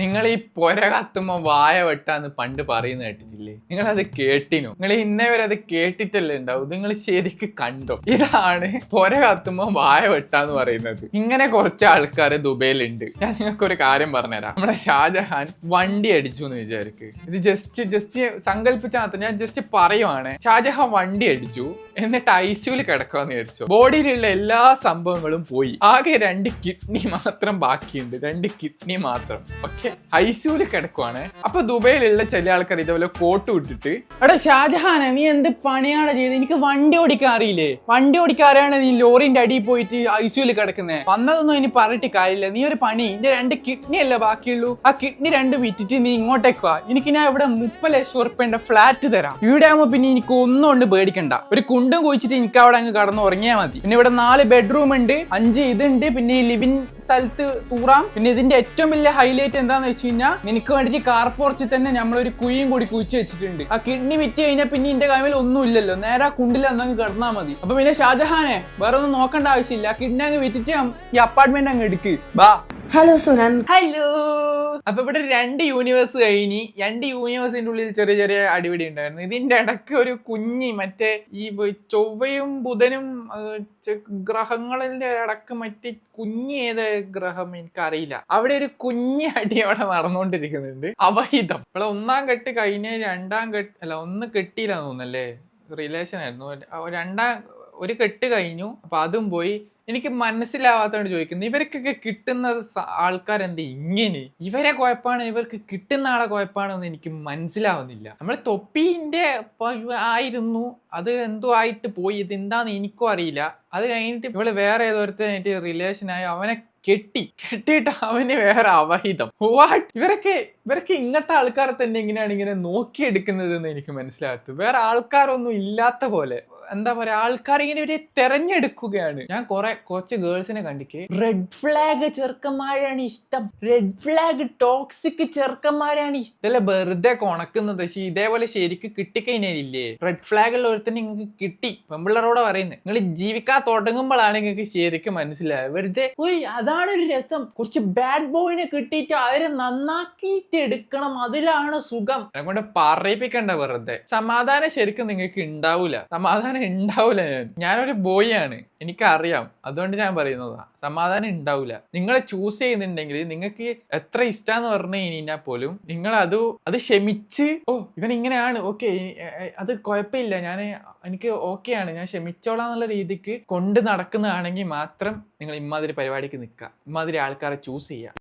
നിങ്ങൾ ഈ പൊര കത്തുമ്പോ വായ വെട്ടാന്ന് പണ്ട് പറയുന്ന കേട്ടിട്ടില്ലേ? നിങ്ങൾ അത് കേട്ടിനു? നിങ്ങൾ ഇന്നേവരെ അത് കേട്ടിട്ടല്ലേ ഉണ്ടാവും? നിങ്ങൾ ശരിക്ക് കണ്ടോ? ഇതാണ് പൊര കത്തുമ്പോ വായ വെട്ടാന്ന് പറയുന്നത്. ഇങ്ങനെ കുറച്ച് ആൾക്കാർ ദുബൈയിലുണ്ട്. ഞാൻ നിങ്ങൾക്ക് ഒരു കാര്യം പറഞ്ഞുതരാം. നമ്മുടെ ഷാജഹാൻ വണ്ടി അടിച്ചു എന്ന് വിചാരിക്ക്. ഇത് ജസ്റ്റ് ജസ്റ്റ് സങ്കല്പിച്ച മാത്രം ഞാൻ ജസ്റ്റ് പറയുവാണ്. ഷാജഹാൻ വണ്ടി അടിച്ചു. എന്നിട്ട് ഐസ്യൂൽ കിടക്കാന്ന് വിചാരിച്ചു. ബോഡിയിലുള്ള എല്ലാ സംഭവങ്ങളും പോയി. ആകെ രണ്ട് കിഡ്നി മാത്രം ബാക്കിയുണ്ട്. രണ്ട് കിഡ്നി മാത്രം. ഓക്കെ? ഐസിയുൽ കിടക്കുവാണ്. അപ്പൊ ദുബൈയിലുള്ള ചില ആൾക്കാർ ഇതേപോലെ കോട്ട് വിട്ടിട്ട് എടാ ഷാജഹാനെ നീ എന്ത് പണിയാണ് ചെയ്ത്? എനിക്ക് വണ്ടി ഓടിക്കാൻ അറിയില്ലേ? വണ്ടി ഓടിക്കാൻ അറിയാണ്ട് നീ ലോറിന്റെ അടിയിൽ പോയിട്ട് ഐസ്യൂൽ കിടക്കുന്നത് വന്നതൊന്നും ഇനി പറഞ്ഞിട്ട് കാര്യമില്ല. നീ ഒരു പണി ഇന്റെ രണ്ട് കിഡ്നി അല്ലേ ബാക്കിയുള്ളൂ. ആ കിഡ്നി രണ്ട് വിറ്റിട്ട് നീ ഇങ്ങോട്ടേക്ക് വാ. എനിക്ക് ഞാൻ ഇവിടെ മുപ്പത് ലക്ഷം ഉറുപ്പേന്റെ ഫ്ലാറ്റ് തരാം. ഇവിടെ ആകുമ്പോ പിന്നെ എനിക്ക് ഒന്നും കൊണ്ട് പേടിക്കണ്ട. ഒരു കുണ്ടും കുഴിച്ചിട്ട് എനിക്ക് അവിടെ അങ്ങ് കടന്ന് ഉറങ്ങിയാൽ മതി. പിന്നെ ഇവിടെ നാല് ബെഡ്റൂം ഉണ്ട് അഞ്ച് ഇതുണ്ട് പിന്നെ ഈ ലിവിങ് സ്ഥലത്ത് തൂറാം. പിന്നെ ഇതിന്റെ ഏറ്റവും വലിയ ഹൈലൈറ്റ് എന്താന്ന് വെച്ച് കഴിഞ്ഞാൽ നിനക്ക് കാർ പോർച്ചിൽ തന്നെ നമ്മളൊരു കുഴിയും കൂടി കുഴിച്ച് വെച്ചിട്ടുണ്ട്. ആ കിഡ്നി വിറ്റ് കഴിഞ്ഞാൽ പിന്നെ ഇന്റെ കൈമിൽ ഒന്നും ഇല്ലല്ലോ. നേരെ കുണ്ടിൽ അന്നങ്ങ് കിടന്നാൽ മതി. അപ്പൊ പിന്നെ ഷാജഹാനെ വേറെ ഒന്നും നോക്കേണ്ട ആവശ്യമില്ല. കിഡ്നി അങ്ങ് വിറ്റിട്ട് ഈ അപ്പാർട്ട്മെന്റ് അങ്ങ് എടുക്ക്. ബാ. ഹലോ സുനൻ ഹലോ അപ്പൊ ഇവിടെ രണ്ട് യൂണിവേഴ്സ് കഴിഞ്ഞ് രണ്ട് യൂണിവേഴ്സിന്റെ ഉള്ളിൽ ചെറിയ ചെറിയ അടിപിടി ഉണ്ടായിരുന്നു. ഇതിന്റെ ഇടയ്ക്ക് ഒരു കുഞ്ഞി മറ്റേ ഈ ചൊവ്വയും ബുധനും ഗ്രഹങ്ങളിന്റെ ഇടയ്ക്ക് മറ്റേ കുഞ്ഞി ഏത് ഗ്രഹം എനിക്കറിയില്ല. അവിടെ ഒരു കുഞ്ഞി അടി അവിടെ നടന്നുകൊണ്ടിരിക്കുന്നുണ്ട് അവഹിതം. ഇവിടെ ഒന്നാം കെട്ട് കഴിഞ്ഞ രണ്ടാം കെട്ട് അല്ല ഒന്ന് കെട്ടിയില്ല തോന്നുന്നല്ലേ? റിലേഷൻ ആയിരുന്നു. രണ്ടാം ഒരു കെട്ട് കഴിഞ്ഞു. അപ്പൊ അതും പോയി എനിക്ക് മനസ്സിലാവാത്തോണ്ട് ചോദിക്കുന്നത് ഇവർക്കൊക്കെ കിട്ടുന്ന ആൾക്കാരെന്ത് ഇങ്ങനെ? ഇവരെ കുഴപ്പമാണ് ഇവർക്ക് കിട്ടുന്ന ആളെ കുഴപ്പമാണെന്ന് എനിക്ക് മനസ്സിലാവുന്നില്ല. നമ്മൾ തൊപ്പീന്റെ ആയിരുന്നു. അത് എന്തോ ആയിട്ട് പോയി. ഇത് എന്താണെന്ന് എനിക്കും അറിയില്ല. അത് കഴിഞ്ഞിട്ട് ഇവൾ വേറെ ഏതോരുത്തനായിട്ട് റിലേഷൻ ആയി. അവനെ കെട്ടി. കെട്ടിയിട്ട് അവന് വേറെ അവഹിതം. വാട്ട് ഇവരൊക്കെ ഇവരൊക്കെ ഇങ്ങനത്തെ ആൾക്കാരെ തന്നെ എങ്ങനെയാണ് ഇങ്ങനെ നോക്കിയെടുക്കുന്നത് എന്ന് എനിക്ക് മനസ്സിലാകത്തു. വേറെ ആൾക്കാരൊന്നും ഇല്ലാത്ത പോലെ. എന്താ പറയാ ആൾക്കാർ ഇങ്ങനെ ഇവരെ തെരഞ്ഞെടുക്കുകയാണ്. ഞാൻ കുറെ കുറച്ച് ഗേൾസിനെ കണ്ടിക്ക്. റെഡ് ഫ്ലാഗ് ചെറുക്കന്മാരാണ് ഇഷ്ടം. റെഡ് ഫ്ലാഗ് ടോക്സിക് ചെറുക്കന്മാരാണ് ഇഷ്ടം. വെറുതെ കൊണക്കുന്നത്? പക്ഷേ ഇതേപോലെ ശരിക്ക് കിട്ടിക്കഴിഞ്ഞാലില്ലേ? റെഡ് ഫ്ലാഗ് ഉള്ള ഒരുത്തന്നെ നിങ്ങൾക്ക് കിട്ടി. പെമ്പിള്ളറോടെ പറയുന്നത് നിങ്ങൾ ജീവിക്കാൻ തുടങ്ങുമ്പോഴാണ് നിങ്ങൾക്ക് ശരിക്കും മനസ്സിലായത് വെറുതെ ഓയ് അതാണ് ഒരു രസം. കുറച്ച് ബാഡ് ബോയിനെ കിട്ടിയിട്ട് അവരെ നന്നാക്കിയിട്ട് എടുക്കണം. അതിലാണ് സുഖം. കൊണ്ട് പറയിപ്പിക്കണ്ട വെറുതെ. സമാധാനം ശരിക്കും നിങ്ങൾക്ക് ഉണ്ടാവൂല. സമാധാനം ഉണ്ടാവൂല ഞാൻ. ഞാനൊരു ബോയ് ആണ് എനിക്കറിയാം. അതുകൊണ്ട് ഞാൻ പറയുന്നതാ. സമാധാനം ഉണ്ടാവില്ല നിങ്ങളെ ചൂസ് ചെയ്യുന്നുണ്ടെങ്കിൽ നിങ്ങൾക്ക് എത്ര ഇഷ്ടമെന്ന് പറഞ്ഞു കഴിഞ്ഞാൽ പോലും നിങ്ങൾ അത് അത് ക്ഷമിച്ച് ഓ ഇവൻ ഇങ്ങനെയാണ്. ഓക്കെ അത് കുഴപ്പമില്ല ഞാൻ എനിക്ക് ഓക്കെയാണ് ഞാൻ ക്ഷമിച്ചോളാം എന്നുള്ള രീതിക്ക് കൊണ്ട് നടക്കുന്നതാണെങ്കിൽ മാത്രം നിങ്ങൾ ഇമ്മാതിരി പരിപാടിക്ക് നിൽക്കുക ഇമ്മാതിരി ആൾക്കാരെ ചൂസ് ചെയ്യുക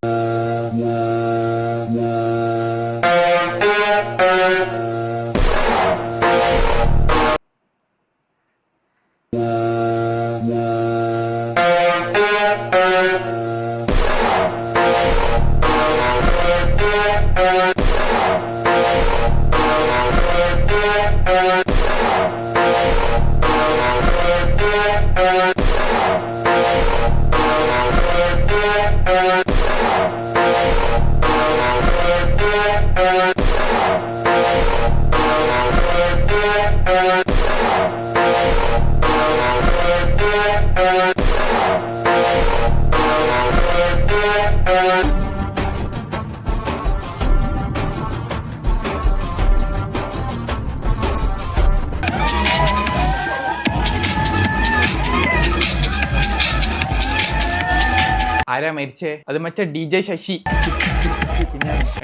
ആരാ മരിച്ചേ? അത് മറ്റേ ഡി ജെ ശശി.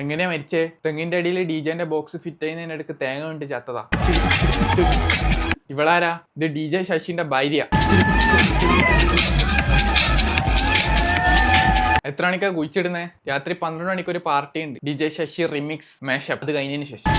എങ്ങനെയാ മരിച്ചേ? തെങ്ങിന്റെ അടിയിൽ ഡി ജെന്റെ ബോക്സ് ഫിറ്റ് ചെയ്യുന്നതിനിടക്ക് തേങ്ങ കൊണ്ട് ചത്തതാ. ഇവളാരാ? ഇത് ഡി ജെ ശശിന്റെ ഭാര്യ. എത്ര മണിക്കാ കുഴിച്ചിടുന്നേ? രാത്രി പന്ത്രണ്ട് മണിക്ക് ഒരു പാർട്ടി ഉണ്ട് D J Shashi remix mashup അത് കഴിഞ്ഞതിന് ശേഷം.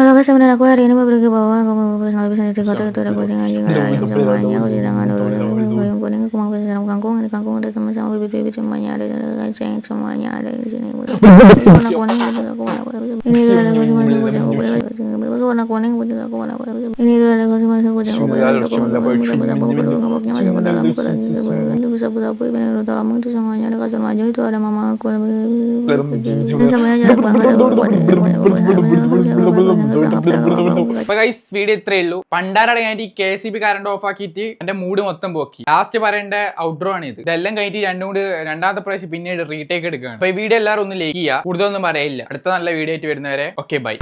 Halo guys, sebenarnya aku hari ini mau pergi bawah Aku mau bisa bisa nanti kota itu ada kucing anjing ada ayam semuanya Aku di tangan dulu Kuning mau bisa dalam kangkung Di kangkung ada teman sama bibit-bibit semuanya ada Ada kacang semuanya ada di sini Warna kuning aku warna kuning Ini tuh ada kucing kucing kucing aku kucing Aku warna kuning aku warna kuning Ini ada kucing kucing kucing aku boleh Aku bisa buat apa Ini udah lama itu semuanya ada kasur maju itu ada mama aku semuanya banget buat guys video ഇത്രയേ ഉള്ളൂ പണ്ടാരടെ കഴിഞ്ഞിട്ട് ഈ K C B current off ആക്കിയിട്ട് എന്റെ mood മൊത്തം പോക്കി last last പറയേണ്ട ഔട്ട്ഡ്രോ ആണ് ഇത് ഇതെല്ലാം കഴിഞ്ഞിട്ട് രണ്ടും കൂടി രണ്ടാമത്തെ പ്രാവശ്യം പിന്നീട് റീടേക്ക് എടുക്കുകയാണ്. അപ്പൊ ഈ വീഡിയോ എല്ലാവരും ഒന്ന് ലൈക്ക് ചെയ്യുക. കൂടുതലൊന്നും പറയില്ല അടുത്ത നല്ല വീഡിയോ ആയിട്ട് വരുന്നവരെ ഓക്കെ ബൈ